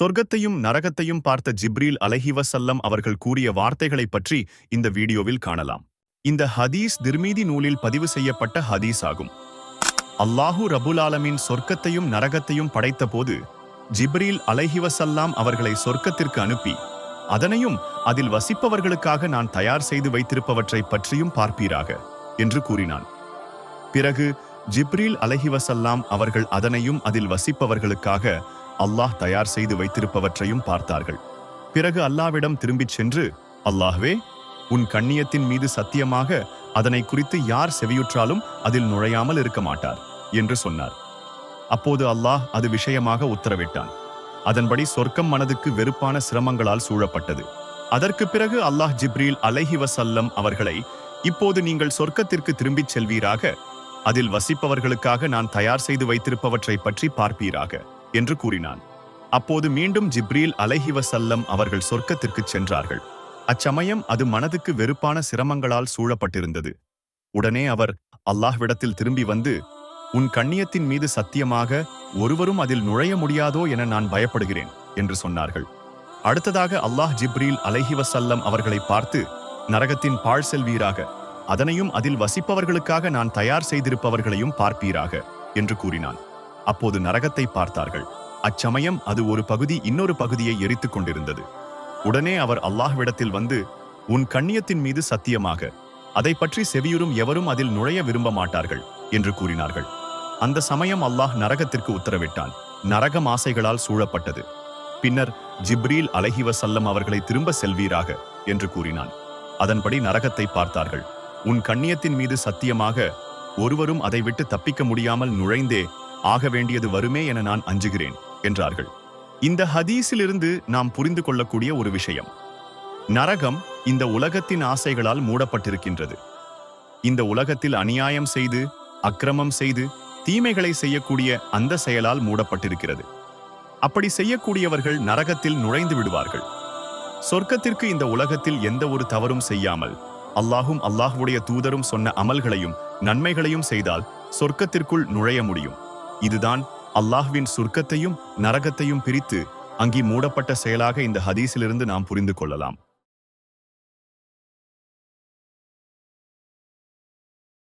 சொர்க்கத்தையும் நரகத்தையும் பார்த்த ஜிப்ரீல் அலஹிவசல்லம் அவர்கள் கூறிய வார்த்தைகளைப் பற்றி இந்த வீடியோவில் காணலாம். இந்த ஹதீஸ் திர்மீதி நூலில் பதிவு செய்யப்பட்ட ஹதீஸ் ஆகும் அல்லாஹூ ரபுலாலமின் சொர்க்கத்தையும் நரகத்தையும் படைத்தபோது ஜிப்ரீல் அலஹிவசல்லாம் அவர்களை சொர்க்கத்திற்கு அனுப்பி அதனையும் அதில் வசிப்பவர்களுக்காக நான் தயார் செய்து வைத்திருப்பவற்றை பற்றியும் பார்ப்பீராக என்று கூறினான். பிறகு ஜிப்ரீல் அலஹிவசல்லாம் அவர்கள் அதனையும் அதில் வசிப்பவர்களுக்காக அல்லாஹ் தயார் செய்து வைத்திருப்பவற்றையும் பார்த்தார்கள். பிறகு அல்லாவிடம் திரும்பிச் சென்று அல்லாஹ்வே உன் கண்ணியத்தின் மீது சத்தியமாக அதனை குறித்து யார் செவியுற்றாலும் அதில் நுழையாமல் இருக்க மாட்டார் என்று சொன்னார். அப்போது அல்லாஹ் அது விஷயமாக உத்தரவிட்டான். அதன்படி சொர்க்கம் மனதுக்கு வெறுப்பான சிரமங்களால் சூழப்பட்டது. அதற்கு பிறகு அல்லாஹ் ஜிப்ரீல் அலஹி வசல்லம் அவர்களை இப்போது நீங்கள் சொர்க்கத்திற்கு திரும்பிச் செல்வீராக அதில் வசிப்பவர்களுக்காக நான் தயார் செய்து வைத்திருப்பவற்றை பற்றி பார்ப்பீராக. என்று கூறினான். அப்போது மீண்டும் ஜிப்ரீல் அலைஹி வசல்லம் அவர்கள் சொர்க்கத்திற்குச் சென்றார்கள். அச்சமயம் அது மனதுக்கு வெறுப்பான சிரமங்களால் சூழப்பட்டிருந்தது. உடனே அவர் அல்லாஹ்விடத்தில் திரும்பி வந்து உன் கண்ணியத்தின் மீது சத்தியமாக ஒருவரும் அதில் நுழைய முடியாதோ என நான் பயப்படுகிறேன் என்று சொன்னார்கள். அடுத்ததாக அல்லாஹ் ஜிப்ரீல் அலைஹி வசல்லம் அவர்களை பார்த்து நரகத்தின் பாழ் செல்வீராக அதனையும் அதில் வசிப்பவர்களுக்காக நான் தயார் செய்திருப்பவர்களையும் பார்ப்பீராக என்று கூறினான். அப்போது நரகத்தை பார்த்தார்கள். அச்சமயம் அது ஒரு பகுதி இன்னொரு பகுதியை எரித்துக் கொண்டிருந்தது. உடனே அவர் அல்லாஹ்விடத்தில் வந்து உன் கண்ணியத்தின் மீது சத்தியமாக அதை பற்றி செவியுறும் எவரும் அதில் நுழைய விரும்ப மாட்டார்கள் என்று கூறினார்கள். அந்த சமயம் அல்லாஹ் நரகத்திற்கு உத்தரவிட்டான். நரகம் ஆசைகளால் சூழப்பட்டது. பின்னர் ஜிப்ரீல் அலஹி வசல்லம் அவர்களை திரும்ப செல்வீராக என்று கூறினான். அதன்படி நரகத்தை பார்த்தார்கள். உன் கண்ணியத்தின் மீது சத்தியமாக ஒருவரும் அதை விட்டு தப்பிக்க முடியாமல் நுழைந்தே ஆக வேண்டியது வருமே என நான் அஞ்சுகிறேன் என்றார்கள். இந்த ஹதீஸிலிருந்து நாம் புரிந்து கொள்ளக்கூடிய ஒரு விஷயம். நரகம் இந்த உலகத்தின் ஆசைகளால் மூடப்பட்டிருக்கின்றது. இந்த உலகத்தில் அநியாயம் செய்து அக்கிரமம் செய்து தீமைகளை செய்யக்கூடிய அந்த செயலால் மூடப்பட்டிருக்கிறது. அப்படி செய்யக்கூடியவர்கள் நரகத்தில் நுழைந்து விடுவார்கள். சொர்க்கத்திற்கு இந்த உலகத்தில் எந்த ஒரு தவறும் செய்யாமல் அல்லாஹும் அல்லாஹுடைய தூதரும் சொன்ன அமல்களையும் நன்மைகளையும் செய்தால் சொர்க்கத்திற்குள் நுழைய முடியும். இதுதான் அல்லாஹ்வின் சுர்க்கத்தையும் நரகத்தையும் பிரித்து அங்கி மூடப்பட்ட செயலாக இந்த ஹதீஸிலிருந்து நாம் புரிந்து கொள்ளலாம்.